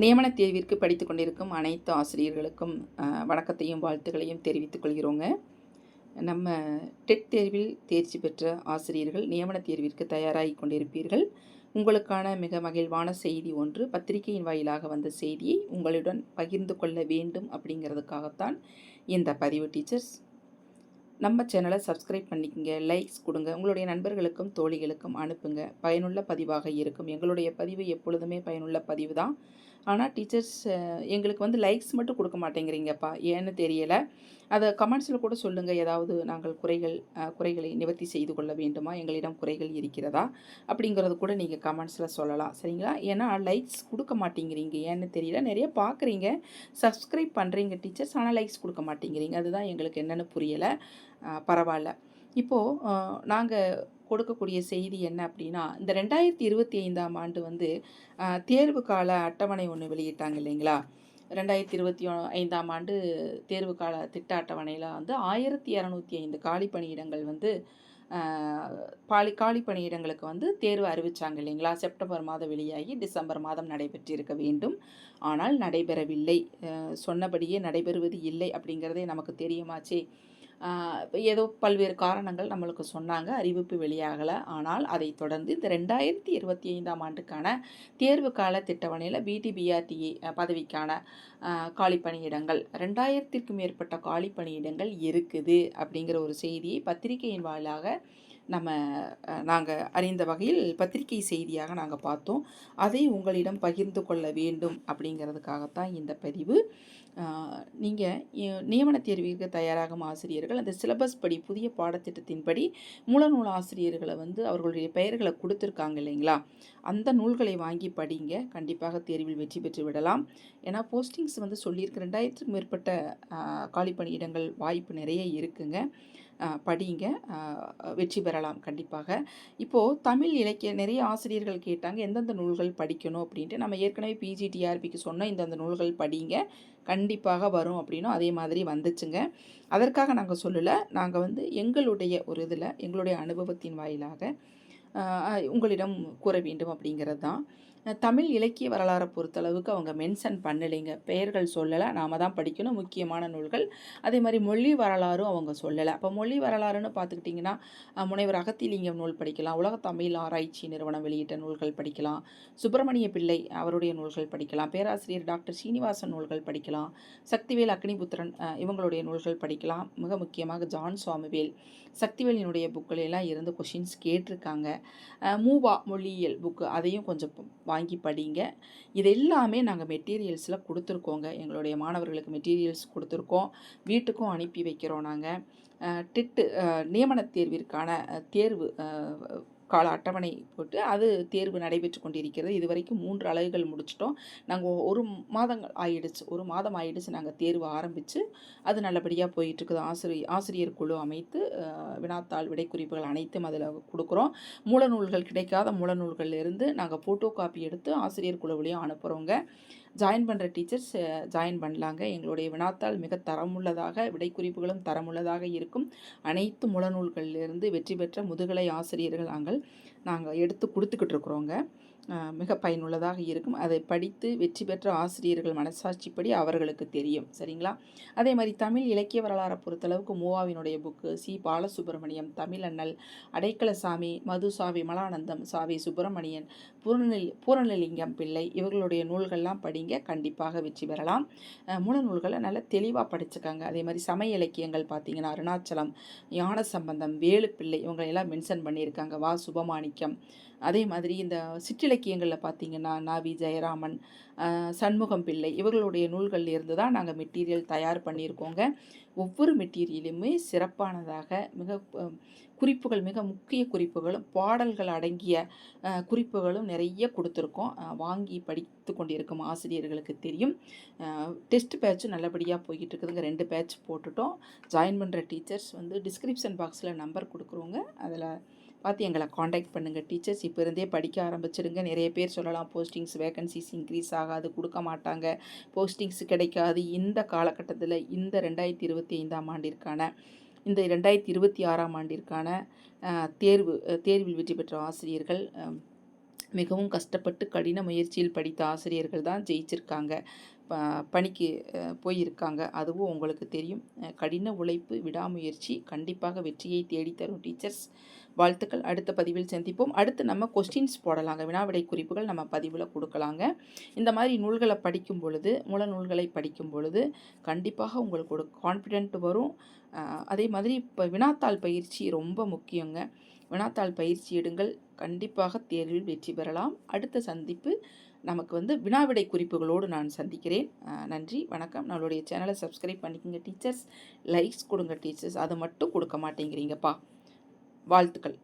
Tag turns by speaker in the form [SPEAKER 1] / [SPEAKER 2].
[SPEAKER 1] நியமன தேர்விற்கு படித்து கொண்டிருக்கும் அனைத்து ஆசிரியர்களுக்கும் வணக்கத்தையும் வாழ்த்துக்களையும் தெரிவித்துக் கொள்கிறோங்க. நம்ம டெட் தேர்வில் தேர்ச்சி பெற்ற ஆசிரியர்கள் நியமன தேர்விற்கு தயாராகி கொண்டிருப்பீர்கள். உங்களுக்கான மிக மகிழ்வான செய்தி ஒன்று பத்திரிகையின் வாயிலாக வந்த செய்தியை உங்களுடன் பகிர்ந்து கொள்ள வேண்டும் அப்படிங்கிறதுக்காகத்தான் இந்த பதிவு டீச்சர்ஸ். நம்ம சேனலை சப்ஸ்கிரைப் பண்ணிக்கங்க லைக்ஸ் கொடுங்க உங்களுடைய நண்பர்களுக்கும் தோழிகளுக்கும் அனுப்புங்க. பயனுள்ள பதிவாக இருக்கும். எங்களுடைய பதிவு எப்பொழுதுமே பயனுள்ள பதிவு தான். ஆனால் டீச்சர்ஸ் எங்களுக்கு வந்து லைக்ஸ் மட்டும் கொடுக்க மாட்டேங்கிறீங்கப்பா. ஏன்னு தெரியலை. அதை கமெண்ட்ஸில் கூட சொல்லுங்கள் ஏதாவது நாங்கள் குறைகள் குறைகளை நிவர்த்தி செய்து கொள்ள வேண்டுமா? எங்களிடம் குறைகள் இருக்கிறதா? அப்படிங்கிறது கூட நீங்கள் கமெண்ட்ஸில் சொல்லலாம். சரிங்களா? ஏன்னா லைக்ஸ் கொடுக்க மாட்டேங்கிறீங்க. ஏன்னு தெரியல. நிறைய பார்க்குறீங்க சப்ஸ்கிரைப் பண்ணுறீங்க டீச்சர்ஸ் ஆனால் லைக்ஸ் கொடுக்க மாட்டேங்கிறீங்க. அதுதான் எங்களுக்கு என்னென்னு புரியலை. பரவாயில்ல. இப்போது நாங்கள் கொடுக்கக்கூடிய செய்தி என்ன அப்படின்னா இந்த ரெண்டாயிரத்தி இருபத்தி ஐந்தாம் ஆண்டு வந்து தேர்வு கால அட்டவணை ஒன்று வெளியிட்டாங்க இல்லைங்களா? ரெண்டாயிரத்தி இருபத்தி ஐந்தாம் ஆண்டு தேர்வு கால திட்ட அட்டவணையில் வந்து ஆயிரத்தி இரநூத்தி ஐந்து காலி பணியிடங்கள் வந்து பாலி காலி பணியிடங்களுக்கு வந்து தேர்வு அறிவித்தாங்க இல்லைங்களா? செப்டம்பர் மாதம் வெளியாகி டிசம்பர் மாதம் நடைபெற்றிருக்க வேண்டும். ஆனால் நடைபெறவில்லை. சொன்னபடியே நடைபெறுவது இல்லை அப்படிங்கிறதே நமக்கு தெரியுமாச்சே? ஏதோ பல்வேறு காரணங்கள் நம்மளுக்கு சொன்னாங்க அறிவிப்பு வெளியாகலை. ஆனால் அதை தொடர்ந்து இந்த ரெண்டாயிரத்தி இருபத்தி ஐந்தாம் ஆண்டுக்கான தேர்வு கால திட்டவணையில் பிடிபிஆர்டிஏ பதவிக்கான காலி பணியிடங்கள் ரெண்டாயிரத்திற்கும் மேற்பட்ட காலி பணியிடங்கள் இருக்குது அப்படிங்கிற ஒரு செய்தியை பத்திரிகையின் வாயிலாக நம்ம நாங்கள் அறிந்த வகையில் பத்திரிகை செய்தியாக நாங்கள் பார்த்தோம். அதை உங்களிடம் பகிர்ந்து கொள்ள வேண்டும் அப்படிங்கிறதுக்காகத்தான் இந்த பதிவு. நீங்கள் நியமன தேர்விற்கு தயாராகும் ஆசிரியர்கள் அந்த சிலபஸ் படி புதிய பாடத்திட்டத்தின்படி மூலநூல் ஆசிரியர்களை வந்து அவர்களுடைய பெயர்களை கொடுத்துருக்காங்க இல்லைங்களா? அந்த நூல்களை வாங்கி படிங்க. கண்டிப்பாக தேர்வில் வெற்றி பெற்று விடலாம். ஏன்னா போஸ்டிங்ஸ் வந்து சொல்லியிருக்கு. ரெண்டாயிரத்துக்கும் மேற்பட்ட ஆஹ், காலி பணியிடங்கள் வாய்ப்பு நிறைய இருக்குங்க. படிங்க. வெற்றி பெறலாம் கண்டிப்பாக. இப்போது தமிழ் இலக்கிய நிறைய ஆசிரியர்கள் கேட்டாங்க எந்தெந்த நூல்கள் படிக்கணும் அப்படின்ட்டு. நம்ம ஏற்கனவே பிஜிடிஆர்பிக்கு சொன்ன இந்தந்த நூல்கள் படிங்க கண்டிப்பாக வரும் அப்படின்னும் அதே மாதிரி வந்துச்சுங்க. அதற்காக நாங்கள் சொல்லலை நாங்கள் வந்து எங்களுடைய ஒரு இதில் எங்களுடைய அனுபவத்தின் வாயிலாக உங்களிடம் கூற வேண்டும் அப்படிங்கிறது தான். தமிழ் இலக்கிய வரலாறை பொறுத்தளவுக்கு அவங்க மென்ஷன் பண்ணலைங்க. பெயர்கள் சொல்லலை. நாம தான் படிக்கணும். முக்கியமான நூல்கள். அதே மாதிரி மொழி வரலாறும் அவங்க சொல்லலை. அப்போ மொழி வரலாறுன்னு பார்த்துக்கிட்டிங்கன்னா முனைவர் அகத்திலிங்கம் நூல் படிக்கலாம். உலக தமிழ் ஆராய்ச்சி நிறுவனம் வெளியிட்ட நூல்கள் படிக்கலாம். சுப்பிரமணிய பிள்ளை அவருடைய நூல்கள் படிக்கலாம். பேராசிரியர் டாக்டர் சீனிவாசன் நூல்கள் படிக்கலாம். சக்திவேல் அக்னிபுத்திரன் இவங்களுடைய நூல்கள் படிக்கலாம். மிக முக்கியமாக ஜான் சுவாமிவேல் சக்திவேலினுடைய புக்கில் எல்லாம் இருந்து கொஷின்ஸ் கேட்டிருக்காங்க. மூவா மொழியியல் புக்கு அதையும் கொஞ்சம் வாங்கி படிங்க. இது எல்லாமே நாங்கள் மெட்டீரியல்ஸில் கொடுத்துருக்கோங்க. எங்களுடைய மாணவர்களுக்கு மெட்டீரியல்ஸ் கொடுத்துருக்கோம். வீட்டுக்கும் அனுப்பி வைக்கிறோம் நாங்கள் டிட்டு நியமனத் தேர்விற்கான தேர்வு கால அட்டவணை போட்டு அது தேர்வு நடைபெற்று கொண்டிருக்கிறது. இதுவரைக்கும் மூன்று அலகுகள் முடிச்சிட்டோம். நாங்கள் ஒரு மாதங்கள் ஆயிடுச்சு. ஒரு மாதம் ஆயிடுச்சு நாங்கள் தேர்வு ஆரம்பித்து அது நல்லபடியாக போயிட்டுருக்குது. ஆசிரியர் ஆசிரியர் குழு அமைத்து வினாத்தாள் விடைக்குறிப்புகள் அனைத்தும் அதில் கொடுக்குறோம். மூலநூல்கள் கிடைக்காத மூலநூல்கள்லேருந்து நாங்கள் ஃபோட்டோ காப்பி எடுத்து ஆசிரியர் குழுவிலையும் அனுப்புகிறோங்க ஜாயின் பண்ணுற டீச்சர்ஸ் ஜாயின் பண்ணலாங்க. எங்களுடைய வினாத்தால் மிக தரமுள்ளதாக விடைக்குறிப்புகளும் தரமுள்ளதாக இருக்கும். அனைத்து முளநூல்களிலிருந்து வெற்றி பெற்ற முதுகலை ஆசிரியர்கள் நாங்கள் நாங்கள் எடுத்து கொடுத்துக்கிட்டு இருக்கிறோங்க. மிக பயனுள்ளதாக இருக்கும். அதை படித்து வெற்றி பெற்ற ஆசிரியர்கள் மனசாட்சிப்படி அவர்களுக்கு தெரியும். சரிங்களா? அதே மாதிரி தமிழ் இலக்கிய வரலாறை பொறுத்தளவுக்கு மூவாவினுடைய புக்கு சி. பாலசுப்ரமணியம் தமிழண்ணல் அடைக்கலசாமி மதுசாவி மலானந்தம் சாவி சுப்பிரமணியன் பூரணி பூரணலிங்கம் பிள்ளை இவர்களுடைய நூல்கள்லாம் படிங்க. கண்டிப்பாக வெற்றி பெறலாம். அஹ் மூல நூல்களை நல்லா தெளிவாக படிச்சுக்காங்க. அதே மாதிரி சமய இலக்கியங்கள் பார்த்தீங்கன்னா அருணாச்சலம் ஞான சம்பந்தம் வேலுப்பிள்ளை இவங்களையெல்லாம் மென்ஷன் பண்ணியிருக்காங்க. வா சுபமாணிக்கம். அதே மாதிரி இந்த சிற்றிலை இலக்கியங்களில் பார்த்தீங்கன்னா நாவி ஜெயராமன் சண்முகம் பிள்ளை இவர்களுடைய நூல்களில் இருந்து தான் நாங்கள் மெட்டீரியல் தயார் பண்ணியிருக்கோங்க. ஒவ்வொரு மெட்டீரியலுமே சிறப்பானதாக மிக குறிப்புகள் மிக முக்கிய குறிப்புகளும் பாடல்கள் அடங்கிய குறிப்புகளும் நிறைய கொடுத்துருக்கோம். வாங்கி படித்து கொண்டிருக்கும் ஆசிரியர்களுக்கு தெரியும். டெஸ்ட் பேட்சும் நல்லபடியாக போய்கிட்டு இருக்குதுங்க ரெண்டு பேட்ச் போட்டுட்டோம். ஜாயின் பண்ணுற டீச்சர்ஸ் வந்து டிஸ்கிரிப்ஷன் பாக்ஸில் நம்பர் கொடுக்குறோங்க அதில் பார்த்து எங்களை காண்டாக்ட் பண்ணுங்கள் டீச்சர்ஸ் இப்போ இருந்தே படிக்க ஆரம்பிச்சிடுங்க. நிறைய பேர் சொல்லலாம் போஸ்டிங்ஸ் வேகன்சிஸ் இன்க்ரீஸ் ஆகாது கொடுக்க மாட்டாங்க. போஸ்டிங்ஸ் கிடைக்காது. இந்த காலகட்டத்தில் இந்த ரெண்டாயிரத்தி இருபத்தி ஐந்தாம் ஆண்டிற்கான இந்த ரெண்டாயிரத்தி இருபத்தி ஆறாம் ஆண்டிற்கான தேர்வு தேர்வில் வெற்றி பெற்ற ஆசிரியர்கள் மிகவும் கஷ்டப்பட்டு கடின முயற்சியில் படித்த ஆசிரியர்கள் தான் ஜெயிச்சிருக்காங்க ப பணிக்கு போயிருக்காங்க. அதுவும் உங்களுக்கு தெரியும். கடின உழைப்பு, விடாமுயற்சி கண்டிப்பாக வெற்றியை தேடித் தரும் டீச்சர்ஸ். வாழ்த்துக்கள். அடுத்த பதிவில் சந்திப்போம். அடுத்து நம்ம கொஸ்டின்ஸ் போடலாங்க. வினாவிடை குறிப்புகள் நம்ம பதிவில் கொடுக்கலாங்க இந்த மாதிரி நூல்களை படிக்கும் பொழுது, மூல நூல்களை படிக்கும் பொழுது, கண்டிப்பாக உங்களுக்கு ஒரு கான்ஃபிடென்ட் வரும். அதே மாதிரி இப்போ வினாத்தாள் பயிற்சி ரொம்ப முக்கியங்க. வினாத்தாள் பயிற்சி எடுங்கள். கண்டிப்பாக தேர்வில் வெற்றி பெறலாம். அடுத்த சந்திப்பு நமக்கு வந்து வினாவிடை குறிப்புகளோடு நான் சந்திக்கிறேன். நன்றி, வணக்கம். நம்மளுடைய சேனலை சப்ஸ்கிரைப் பண்ணிக்கோங்க டீச்சர்ஸ். லைக்ஸ் கொடுங்க டீச்சர்ஸ். அதை மட்டும் கொடுக்க மாட்டேங்கிறீங்கப்பா. வாழ்த்துக்கள்.